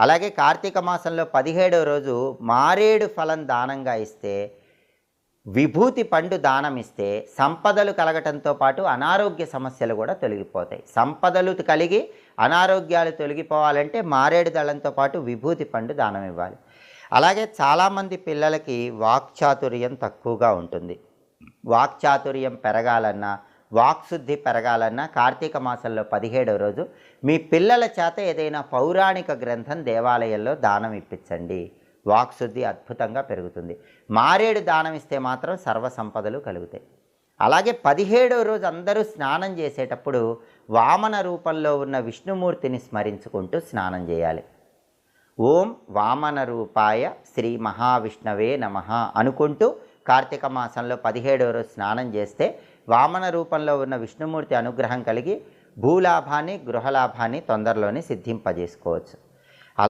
అలాగే కార్తీక మాసంలో పదిహేడవ రోజు మారేడు ఫలం దానంగా ఇస్తే విభూతి పండు దానం ఇస్తే సంపదలు కలగటంతో పాటు అనారోగ్య సమస్యలు కూడా తొలగిపోతాయి. సంపదలు కలిగి అనారోగ్యాలు తొలగిపోవాలంటే మారేడు దళంతో పాటు విభూతి పండు దానం ఇవ్వాలి. అలాగే చాలామంది పిల్లలకి వాక్చాతుర్యం తక్కువగా ఉంటుంది. వాక్చాతుర్యం పెరగాలన్నా వాక్శుద్ధి పెరగాలన్నా కార్తీక మాసంలో పదిహేడవ రోజు మీ పిల్లల చేత ఏదైనా పౌరాణిక గ్రంథం దేవాలయంలో దానం ఇప్పించండి. వాక్శుద్ధి అద్భుతంగా పెరుగుతుంది. మారేడు దానం ఇస్తే మాత్రం సర్వ సంపదలు కలుగుతాయి. అలాగే పదిహేడవ రోజు అందరూ స్నానం చేసేటప్పుడు వామన రూపంలో ఉన్న విష్ణుమూర్తిని స్మరించుకుంటూ స్నానం చేయాలి. ఓం వామన రూపాయ శ్రీ మహావిష్ణవే నమ అనుకుంటూ కార్తీక మాసంలో పదిహేడవ రోజు స్నానం చేస్తే వామన రూపంలో ఉన్న విష్ణుమూర్తి అనుగ్రహం కలిగి భూలాభాన్ని గృహలాభాన్ని తొందరలోనే సిద్ధింపజేసుకోవచ్చు.